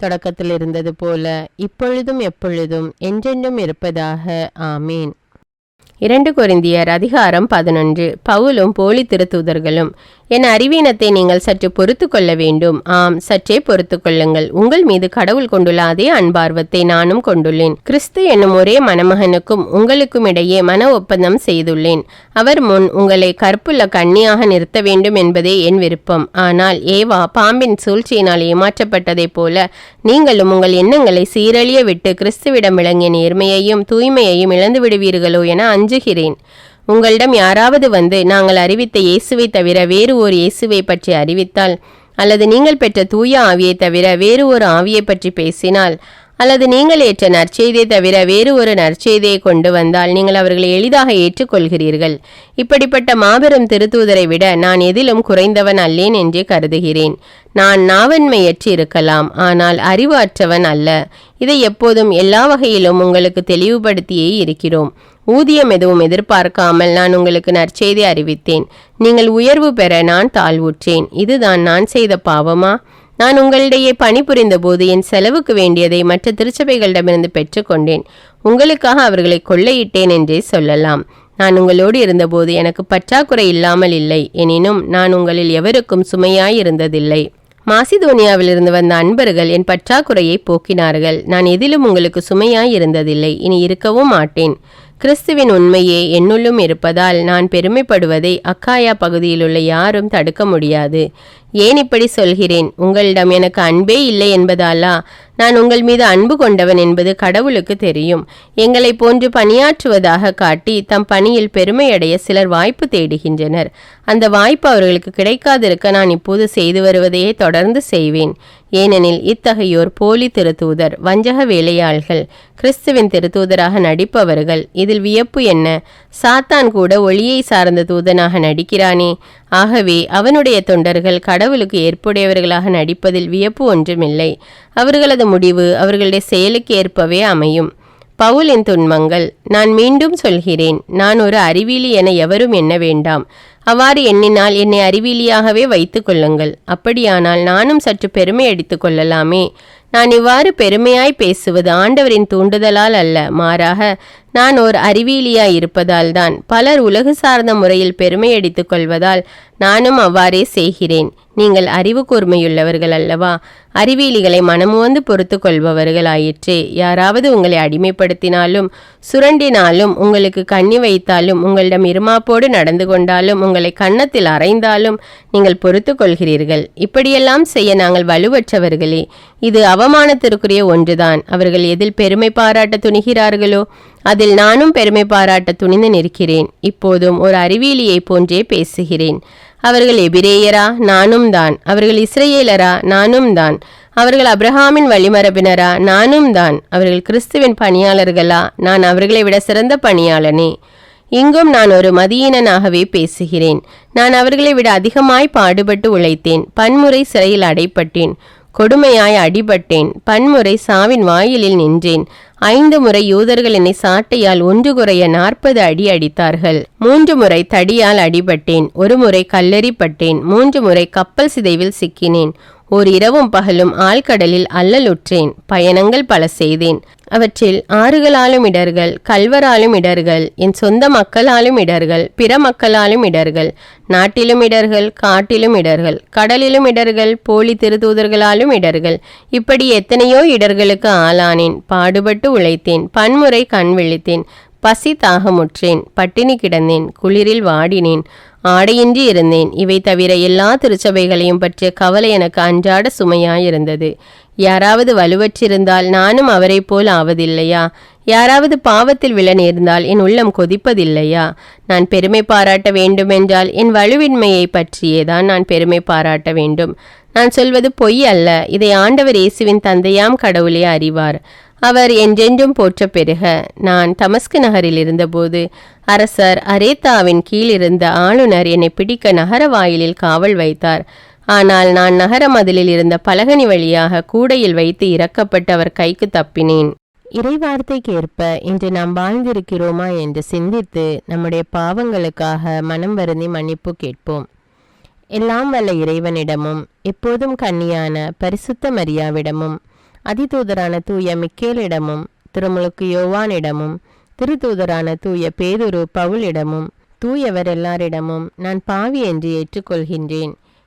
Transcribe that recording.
தொடக்கத்தில் இருந்தது போல இப்பொழுதும் எப்பொழுதும் என்றென்றும் இருப்பதாக. ஆமீன். இரண்டு கொரிந்தியர் அதிகாரம் பதினொன்று. பவுலும் போலி திருத்தூதர்களும் என் அறிவீனத்தை நீங்கள் சற்று பொறுத்து கொள்ள வேண்டும். ஆம் சற்றே பொறுத்து கொள்ளுங்கள். உங்கள் மீது கடவுள் கொண்டுள்ள அதே அன்பார்வத்தை நானும் கொண்டுள்ளேன். கிறிஸ்து என்னும் ஒரே மணமகனுக்கும் உங்களுக்கும் இடையே மன ஒப்பந்தம் செய்துள்ளேன். அவர் முன் உங்களை கற்புள்ள கண்ணியாக நிறுத்த வேண்டும் என்பதே என் விருப்பம். ஆனால் ஏவா பாம்பின் சூழ்ச்சியினால் ஏமாற்றப்பட்டதைப் போல நீங்களும் உங்கள் எண்ணங்களை சீரழிய விட்டு கிறிஸ்துவிடம் விளங்கிய நேர்மையையும் தூய்மையையும் இழந்து விடுவீர்களோ என அஞ்சுகிறேன். உங்களிடம் யாராவது வந்து நாங்கள் அறிவித்த இயேசுவை தவிர வேறு ஒரு இயேசுவை பற்றி அறிவித்தால் அல்லது நீங்கள் பெற்ற தூய ஆவியை தவிர வேறு ஒரு ஆவியை பற்றி பேசினால் அல்லது நீங்கள் ஏற்ற நற்செய்தியை தவிர வேறு ஒரு நற்செய்தியை கொண்டு வந்தால் நீங்கள் அவர்களை எளிதாக ஏற்றுக்கொள்கிறீர்கள். இப்படிப்பட்ட மாபெரும் திருத்தூதரை விட நான் எதிலும் குறைந்தவன் அல்லேன் என்றே கருதுகிறேன். நான் நாவன்மையற்று இருக்கலாம் ஆனால் அறிவு அற்றவன் அல்ல. இதை எப்போதும் எல்லா வகையிலும் உங்களுக்கு தெளிவுபடுத்தியே இருக்கிறோம். ஊதியம் எதுவும் எதிர்பார்க்காமல் நான் உங்களுக்கு நற்செய்தி அறிவித்தேன். நீங்கள் உயர்வு பெற நான் தாழ்வுற்றேன். இதுதான் நான் செய்த பாவமா? நான் உங்களிடையே பணிபுரிந்த போது என் செலவுக்கு வேண்டியதை மற்ற திருச்சபைகளிடமிருந்து பெற்றுக்கொண்டேன். உங்களுக்காக அவர்களை கொள்ளையிட்டேன் என்றே சொல்லலாம். நான் உங்களோடு இருந்தபோது எனக்கு பற்றாக்குறை இல்லாமல் இல்லை. எனினும் நான் உங்களில் எவருக்கும் சுமையாய் இருந்ததில்லை மாசிதோனியாவிலிருந்து வந்த அன்பர்கள் என் பற்றாக்குறையை போக்கினார்கள். நான் எதிலும் உங்களுக்கு சுமையாய் இருந்ததில்லை இனி இருக்கவும் மாட்டேன். கிறிஸ்துவின் உண்மையே என்னுள்ளும் இருப்பதால் நான் பெருமைப்படுவதை அக்காயா பகுதியிலுள்ள யாரும் தடுக்க முடியாது. ஏன் இப்படி சொல்கிறேன்? உங்களிடம் எனக்கு அன்பே இல்லை என்பதாலா? நான் உங்கள் மீது அன்பு கொண்டவன் என்பது கடவுளுக்கு தெரியும். எங்களை போன்று பணியாற்றுவதாக காட்டி தம் பணியில் பெருமையடைய சிலர் வாய்ப்பு தேடுகின்றனர். அந்த வாய்ப்பு அவர்களுக்கு கிடைக்காதிருக்க நான் இப்போது செய்து வருவதையே தொடர்ந்து செய்வேன். ஏனெனில் இத்தகையோர் போலி திருத்தூதர் வஞ்சக வேலையாள்கள் கிறிஸ்துவின் திருத்தூதராக நடிப்பவர்கள் இதில் வியப்பு என்ன? சாத்தான் கூட ஒளியை சார்ந்த தூதனாக நடிக்கிறானே. ஆகவே அவனுடைய தொண்டர்கள் கடவுளுக்கு ஏற்புடையவர்களாக நடிப்பதில் வியப்பு ஒன்றுமில்லை. அவர்களது முடிவு அவர்களுடைய செயலுக்கு ஏற்பவே அமையும். பவுலின் துன்பங்கள் நான் மீண்டும் சொல்கிறேன் நான் ஒரு அறிவியலி என எவரும் எண்ண வேண்டாம். அவ்வாறு எண்ணினால் என்னை அறிவியலியாகவே வைத்து கொள்ளுங்கள். அப்படியானால் நானும் சற்று பெருமை அடித்து கொள்ளலாமே. நான் இவ்வாறு பெருமையாய் பேசுவது ஆண்டவரின் தூண்டுதலால் அல்ல. மாறாக நான் ஓர் அறிவியலியாய் இருப்பதால் தான் பலர் உலகு சார்ந்த முறையில் பெருமை அடித்துக் கொள்வதால் நானும் அவ்வாறே செய்கிறேன். நீங்கள் அறிவு கூர்மையுள்ளவர்கள் அல்லவா? அறிவியலிகளை மனமுவந்து பொறுத்து கொள்பவர்கள் ஆயிற்றே யாராவது உங்களை அடிமைப்படுத்தினாலும் சுரண்டினாலும் உங்களுக்கு கண்ணி வைத்தாலும் உங்களிடம் இருமாப்போடு நடந்து கொண்டாலும் உங்களை கன்னத்தில் அறைந்தாலும் நீங்கள் பொறுத்து கொள்கிறீர்கள் இப்படியெல்லாம் செய்ய நாங்கள் வலுவற்றவர்களே. இது அவமானத்திற்குரிய ஒன்றுதான். அவர்கள் எதில் பெருமை பாராட்ட துணிகிறார்களோ அதில் நானும் பெருமை பாராட்ட துணிந்து நிற்கிறேன். இப்போதும் ஒரு அறிவியலியைப் போன்றே பேசுகிறேன். அவர்கள் எபிரேயரா? நானும் தான். அவர்கள் இஸ்ரேலரா நானும் தான். அவர்கள் அப்ரஹாமின் வழிமரபினரா? நானும் தான். அவர்கள் கிறிஸ்துவின் பணியாளர்களா? நான் அவர்களை விட சிறந்த பணியாளனே. இங்கும் நான் ஒரு மதியீனனாகவே பேசுகிறேன். நான் அவர்களை விட அதிகமாய் பாடுபட்டு உழைத்தேன். பன்முறை சிறையில் அடைப்பட்டேன். கொடுமையாய் அடிபட்டேன். பன்முறை சாவின் வாயிலில் நின்றேன். ஐந்து முறை யூதர்கள் என்னை சாட்டையால் ஒன்று குறைய நாற்பது அடி அடித்தார்கள். மூன்று முறை தடியால் அடிபட்டேன். ஒரு முறை கல்லெறிப்பட்டேன். மூன்று முறை கப்பல் சிதைவில் சிக்கினேன். ஓர் இரவும் பகலும் ஆழ்கடலில் அல்லலுற்றேன். பயணங்கள் பல செய்தேன். அவற்றில் ஆறுகளாலும் இடர்கள் கல்வராலும் இடர்கள் என் சொந்த மக்களாலும் இடர்கள் பிற மக்களாலும் இடர்கள் நாட்டிலும் இடர்கள் காட்டிலும் இடர்கள் கடலிலும் இடர்கள் போலி திருதூதர்களாலும் இடர்கள். இப்படி எத்தனையோ இடர்களுக்கு ஆளானேன் பாடுபட்டு உழைத்தேன் பன்முறை கண் விழித்தேன் பசி தாகமுற்றேன் பட்டினி கிடந்தேன் குளிரில் வாடினேன் ஆடையின்றி இருந்தேன். இவை தவிர எல்லா திருச்சபைகளையும் பற்றிய கவலை எனக்கு அன்றாட சுமையாயிருந்தது. யாராவது வலுவற்றிருந்தால் நானும் அவரைப் போல் ஆவதில்லையா? யாராவது பாவத்தில் விழ நேர்ந்தால் என் உள்ளம் கொதிப்பதில்லையா? நான் பெருமை பாராட்ட வேண்டுமென்றால் என் வலுவின்மையை பற்றியேதான் நான் பெருமை பாராட்ட வேண்டும். நான் சொல்வது பொய் அல்ல. இதை ஆண்டவர் இயேசுவின் தந்தையாம் கடவுளே அறிவார். அவர் என்றென்றும் போற்ற பெருக. நான் தமஸ்கு நகரில் இருந்தபோது அரசர் அரேத்தாவின் கீழ் இருந்த ஆளுநர் என்னை பிடிக்க நகர வாயிலில் காவல் வைத்தார். ஆனால் நான் நகர மதிலில் இருந்த பலகனி வழியாக கூடையில் வைத்து இறக்கப்பட்டு அவர் கைக்கு தப்பினேன். இறைவார்த்தைக்கேற்ப இன்று நாம் வாழ்ந்திருக்கிறோமா? என்று சிந்தித்து நம்முடைய பாவங்களுக்காக மனம் வருந்தி மன்னிப்பு கேட்போம். எல்லாம் வல்ல இறைவனிடமும் எப்போதும் கன்னியான பரிசுத்த மரியாவிடமும் அதிதூதரான தூய மிக்கேலிடமும் திருமுழுக்கு யோவானிடமும் திருத்தூதரான தூய பேதுரு பவுலிடமும் தூயவர் எல்லாரிடமும் நான் பாவி என்று ஏற்றுக்கொள்கின்றேன்.